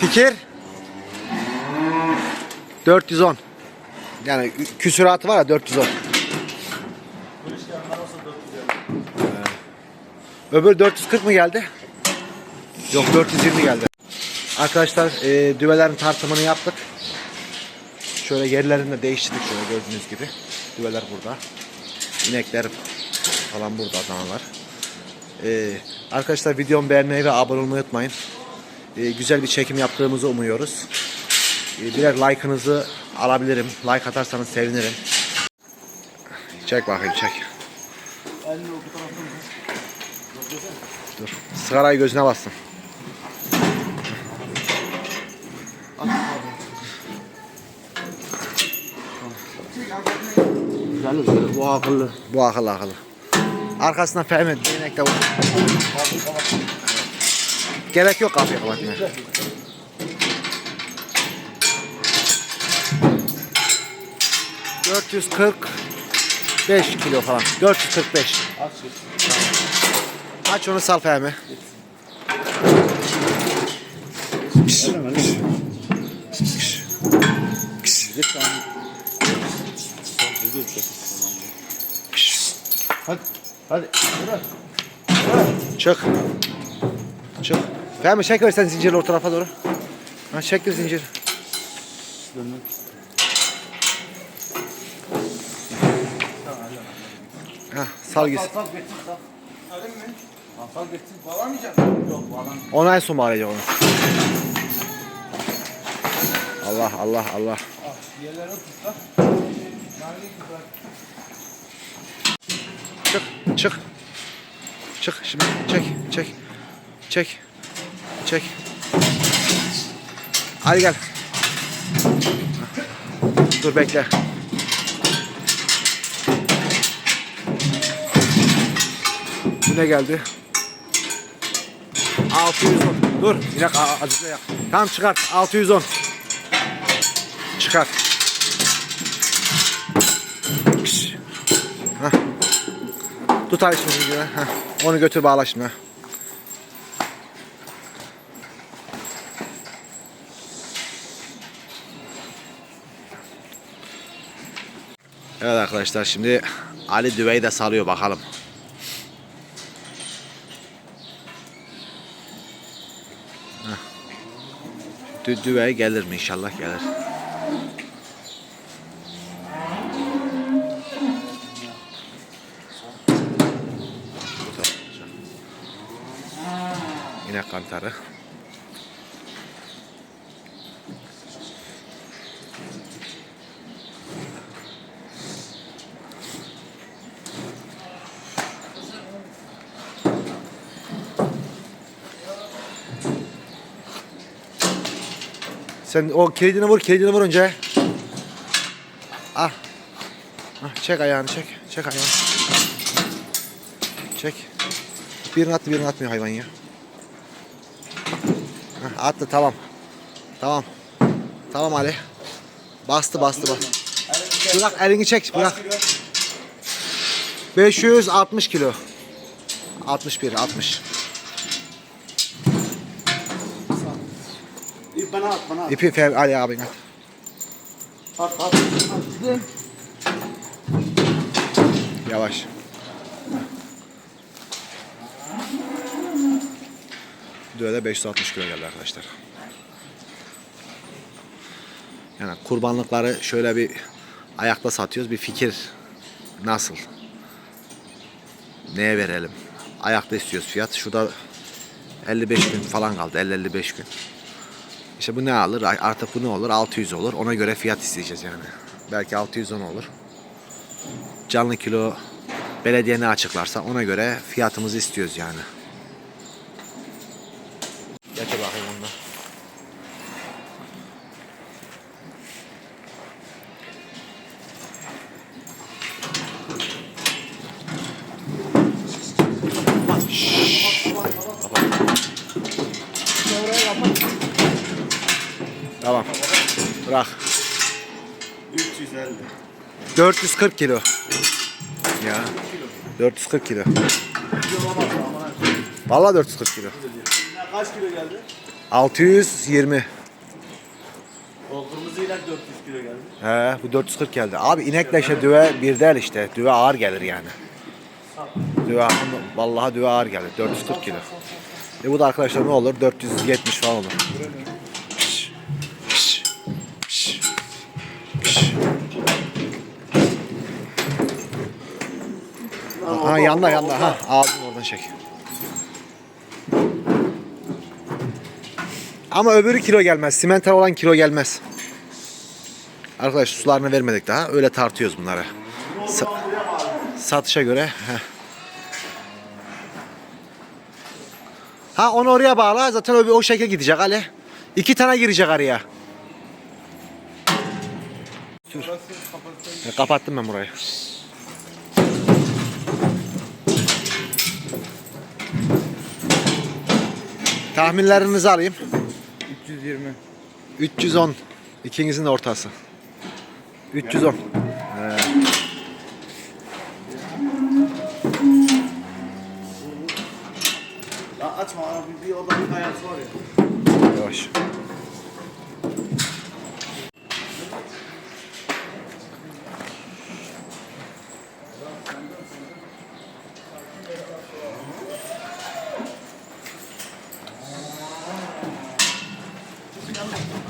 Fikir? 410. Yani küsuratı var ya 410. Öbür 440 mı geldi? Yok 420 geldi. Arkadaşlar e, düvelerin tartımını yaptık. Şöyle yerlerini de değiştirdik şöyle gördüğünüz gibi. Düveler burada. İnekler falan burada danalar. E, arkadaşlar videomu beğenmeyi ve abone olmayı unutmayın. E, güzel bir çekim yaptığımızı umuyoruz. E, birer like'ınızı alabilirim. Like atarsanız sevinirim. Çek bakayım çek. Dur. Sigarayı gözüne bassın. Bu akıllı. Bu akıllı akıllı. Arkasından Fehmet değnek de vur. Gerek yok kapıyı kapatmaya. ...445 kilo falan. 445. Aç onu sal Fehmi. Hadi. Hadi. Çık. Çık. Fehmi çek versen zinciri o tarafa doğru. Ha çektir zincir. Dönmek Ha sal gitsin. Sal sal. Öyle mi? Ha, Sal geçsin. Bağlamayacak Yok bağlam. Onu en son bağlayacak onu. Allah Allah Allah. Ah, Yerlere tut da. Çık çık. Çık şimdi çek çek. Çek. Çek. Hadi gel. Dur bekle. Bu ne geldi? 610. Dur. Bir dakika azıcık yak. Tamam çıkart. 610. Çıkart. Hah. Tut abi şimdi. Heh. Onu götür bağla şimdi. Evet arkadaşlar şimdi Ali düveyi de salıyor bakalım. Dü düvey gelir mi inşallah gelir. İnek kantarı. Sen o kilidini vur, kilidini vur önce. Al. Ah, çek ayağını çek. Çek ayağını. Çek. Birini attı birini atmıyor hayvan ya. Hah, attı tamam. Tamam. Tamam Ali. Bastı bastı bastı. Bırak elini çek bırak. 560 kilo. 61 60. İyi, Bana at bana at. İpi Fe- Ali abin at. At at. at. Gidelim. Yavaş. Düğede 560 kilo geldi arkadaşlar. Yani kurbanlıkları şöyle bir ayakta satıyoruz. Bir fikir nasıl? Neye verelim? Ayakta istiyoruz fiyat. Şurada 55 gün falan kaldı. 50-55 gün. İşte bu ne alır? Artık bu ne olur? 600 olur. Ona göre fiyat isteyeceğiz yani. Belki 610 olur canlı kilo belediye ne açıklarsa ona göre fiyatımızı istiyoruz yani. Getir bakayım onu da. Tamam. Bırak. 350. 440 kilo. Ya. 440 kilo. Vallahi 440 kilo. Kaç kilo geldi? 620. O kırmızıyla 400 kilo geldi. He bu 440 geldi. Abi inekle işte düve bir değil işte. Düve ağır gelir yani. Düve vallahi düve ağır gelir. 440 kilo. E bu da arkadaşlar ne olur? 470 falan olur. Ha yanda yanda ha ağzını oradan çek. Ama öbürü kilo gelmez. Simental olan kilo gelmez. Arkadaş sularını vermedik daha. Öyle tartıyoruz bunları. Sa- satışa göre. heh. Ha onu oraya bağla. Zaten o, o şekil gidecek Ali. İki tane girecek araya. Kapattım ben burayı. Tahminlerinizi alayım. 320. 310. İkinizin de ortası. 310. Ya açma abi bir odanın kayası var ya. Yavaş.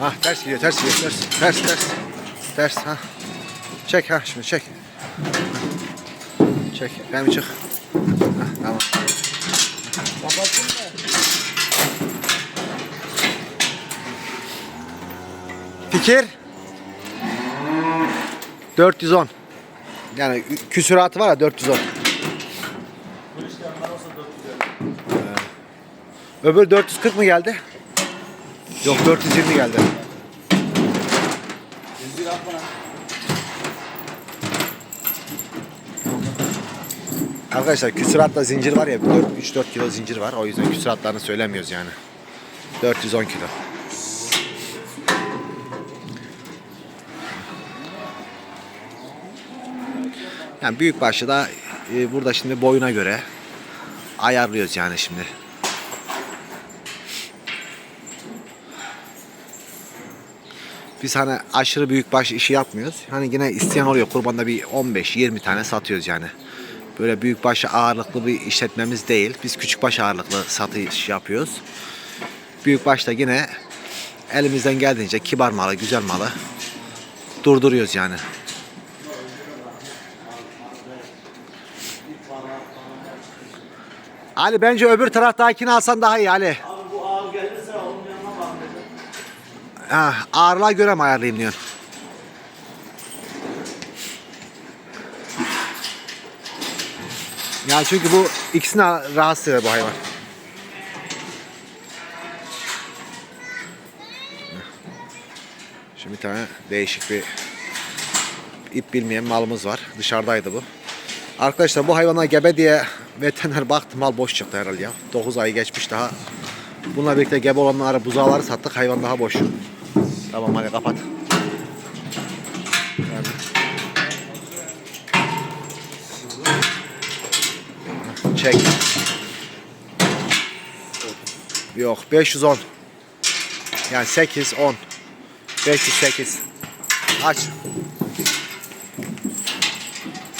Ha ters gidiyor, ters gidiyor, ters, ters, ters, ters, ha. Çek ha, şimdi çek. Çek, ben bir çık. Ha, tamam. Kapattın mı? Fikir 410. Yani küsuratı var ya 410. Bu işlemler olsa 450. Öbür 440 mı geldi? Yok 420 geldi. Zincir atma lan. Arkadaşlar küsuratta zincir var ya 3-4 kilo zincir var. O yüzden küsuratlarını söylemiyoruz yani. 410 kilo. Yani büyük başı da e, burada şimdi boyuna göre ayarlıyoruz yani şimdi. Biz hani aşırı büyük baş işi yapmıyoruz. Hani yine isteyen oluyor kurbanda bir 15-20 tane satıyoruz yani. Böyle büyük baş ağırlıklı bir işletmemiz değil. Biz küçük baş ağırlıklı satış yapıyoruz. Büyük başta yine elimizden geldiğince kibar malı, güzel malı durduruyoruz yani. Ali bence öbür taraftakini alsan daha iyi Ali. Abi bu ağır gelirse onun yanına bak dedi. Ha, ağırlığa göre mi ayarlayayım diyorsun? Ya çünkü bu ikisini rahatsız eder bu hayvan. Şimdi bir tane değişik bir ip bilmeyen malımız var. Dışarıdaydı bu. Arkadaşlar bu hayvana gebe diye veteriner baktı mal boş çıktı herhalde ya. 9 ay geçmiş daha. Bununla birlikte gebe olanları buzağları sattık. Hayvan daha boş. Tamam hadi kapat. Yani. Çek. Yok 510. Yani 8 10. 508. Aç.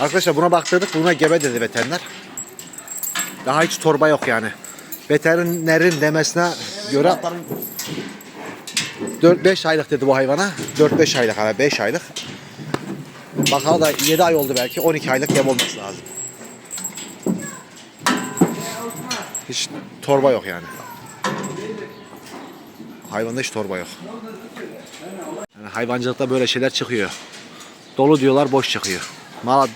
Arkadaşlar buna baktırdık. Buna gebe dedi veteriner. Daha hiç torba yok yani. Veterinerin demesine göre 4-5 aylık dedi bu hayvana. 4-5 aylık abi 5 aylık. Bakalım da 7 ay oldu belki 12 aylık yem olması lazım. Hiç torba yok yani. Hayvanda hiç torba yok. Yani hayvancılıkta böyle şeyler çıkıyor. Dolu diyorlar boş çıkıyor. Mal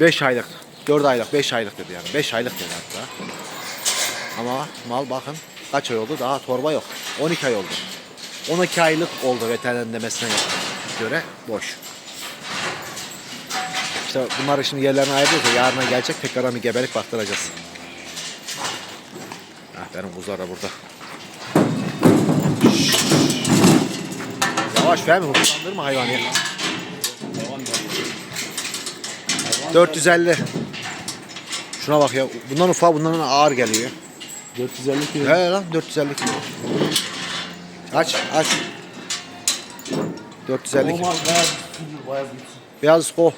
5 aylık, 4 aylık, 5 aylık dedi yani. 5 aylık dedi hatta. Ama mal bakın kaç ay oldu daha torba yok. 12 ay oldu. 12 aylık oldu veteriner demesine göre boş. İşte bunları şimdi yerlerine ayırıyoruz ya yarına gelecek tekrar bir gebelik baktıracağız. Ah benim kuzular da burada. Yavaş Fehmi hızlandırma hayvanı ya. 450. Şuna bak ya. Bundan ufak bundan ağır geliyor. 450 kilo. He lan 450 kilo. Aç aç. 450 kilo. Olmaz bayağı bir bayağı bir. Beyaz ko.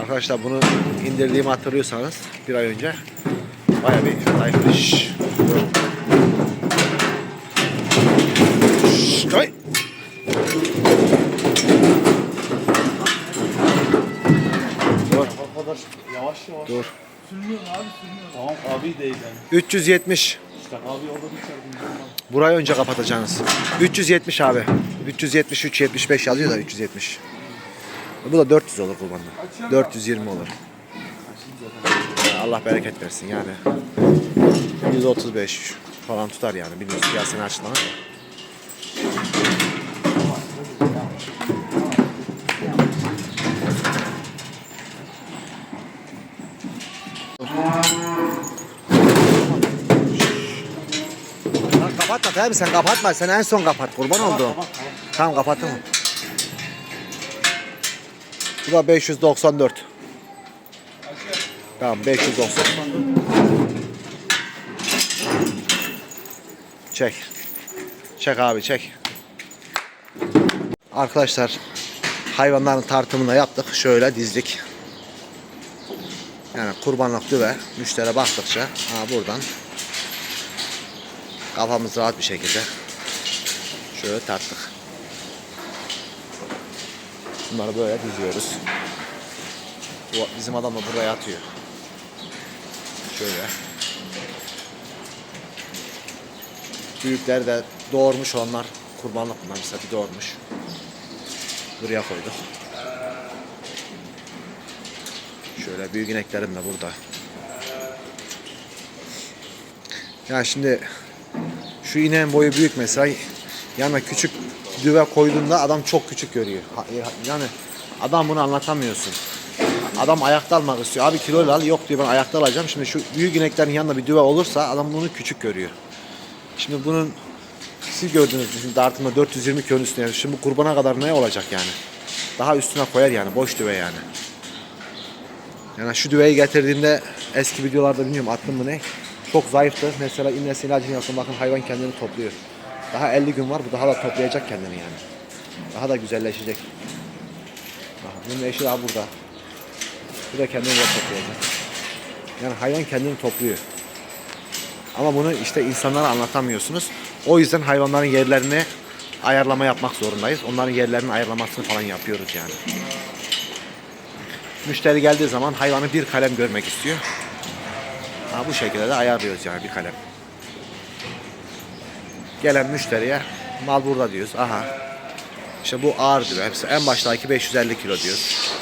Arkadaşlar bunu indirdiğimi hatırlıyorsanız bir ay önce baya bir zayıflamış. Ay. Dur Arkadaş yavaş yavaş. dur. Sürmüyorum abi sürmüyorum. Tamam abi değil yani. 370. İşte abi orada. Burayı önce kapatacaksınız. 370 abi. 370, 375 yazıyor da 370. Bu da 400 olur kurbanla. 420 olur. Allah bereket versin yani. 135 falan tutar yani. Biliyorsun piyasını açıklamak. Lan kapatma tabii sen kapatma. Sen en son kapat. Kurban oldu. Tamam kapattım. Bu da 594. Tamam 590. Çek. Çek abi çek. Arkadaşlar hayvanların tartımını da yaptık. Şöyle dizdik. Yani kurbanlık düve müşteri baktıkça ha buradan kafamız rahat bir şekilde şöyle tarttık. Bunları böyle diziyoruz. Bizim adam da burada yatıyor. Şöyle. Büyükler de doğurmuş onlar. Kurbanlık bunlar mesela bir doğurmuş. Buraya koyduk. Şöyle büyük ineklerim de burada. Ya şimdi şu ineğin boyu büyük mesela yanına küçük düve koyduğunda adam çok küçük görüyor. Ha- Yani adam bunu anlatamıyorsun. Adam ayakta almak istiyor. Abi kiloyla al. Yok diyor ben ayakta alacağım. Şimdi şu büyük ineklerin yanında bir düve olursa adam bunu küçük görüyor. Şimdi bunun siz gördünüz bizim dartında 420 kilonun üstüne. Şimdi bu kurbana kadar ne olacak yani? Daha üstüne koyar yani. Boş düve yani. Yani şu düveyi getirdiğinde eski videolarda bilmiyorum attım mı ne? Çok zayıftı. Mesela iğnesi ilacını yaptım bakın hayvan kendini topluyor. Daha 50 gün var bu daha da toplayacak kendini yani. Daha da güzelleşecek. Bak, bunun eşi daha burada. Bu da kendini de toplayacak. Yani hayvan kendini topluyor. Ama bunu işte insanlara anlatamıyorsunuz. O yüzden hayvanların yerlerini ayarlama yapmak zorundayız. Onların yerlerinin ayarlamasını falan yapıyoruz yani. Müşteri geldiği zaman hayvanı bir kalem görmek istiyor. Ha, bu şekilde de ayarlıyoruz yani bir kalem. Gelen müşteriye mal burada diyoruz. Aha. İşte bu ağır diyor. Hepsi en baştaki 550 kilo diyoruz.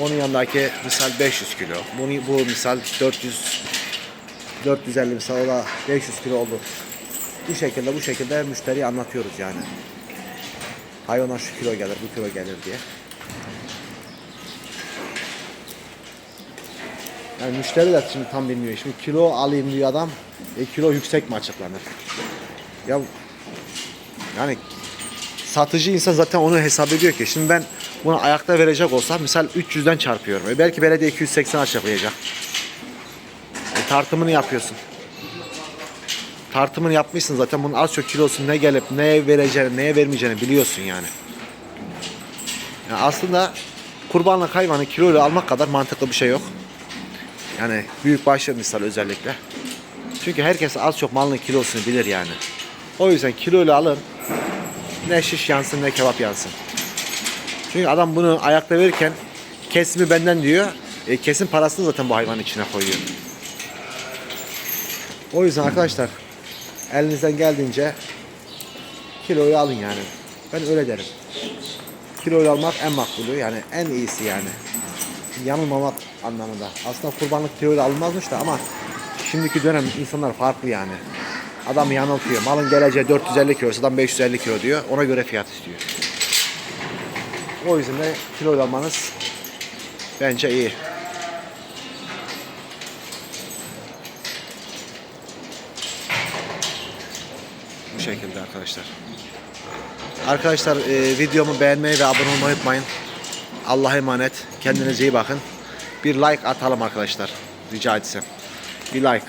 Onun yanındaki misal 500 kilo. Bunu, bu misal 400 450 misal o da 500 kilo oldu. Bu şekilde bu şekilde müşteriye anlatıyoruz yani. Hayvana şu kilo gelir, bu kilo gelir diye. Yani müşteri de şimdi tam bilmiyor. Şimdi kilo alayım diyor adam. E, kilo yüksek mi açıklanır? Ya yani satıcı insan zaten onu hesap ediyor ki. Şimdi ben bunu ayakta verecek olsam misal 300'den çarpıyorum. E belki belediye 280 açıklayacak. E, tartımını yapıyorsun. Tartımını yapmışsın zaten bunun az çok kilosu ne gelip neye vereceğini, neye vermeyeceğini biliyorsun yani. yani aslında kurbanlık hayvanı kiloyla almak kadar mantıklı bir şey yok. Yani büyük başlı misal özellikle. Çünkü herkes az çok malın kilosunu bilir yani. O yüzden kiloyla alın. Ne şiş yansın ne kebap yansın. Çünkü adam bunu ayakta verirken kesimi benden diyor. E, kesim parasını zaten bu hayvanın içine koyuyor. O yüzden arkadaşlar elinizden geldiğince kiloyu alın yani. Ben öyle derim. Kiloyu almak en makbulü yani en iyisi yani. yanılmamak anlamında. Aslında kurbanlık teori alınmazmış da ama şimdiki dönem insanlar farklı yani. Adam yanıltıyor. Malın geleceği 450 kilo, adam 550 kilo diyor. Ona göre fiyat istiyor. O yüzden de kilo almanız bence iyi. Bu şekilde arkadaşlar. Arkadaşlar e, videomu beğenmeyi ve abone olmayı unutmayın. Allah'a emanet. Kendinize iyi bakın. Bir like atalım arkadaşlar. Rica etsem. Bir like.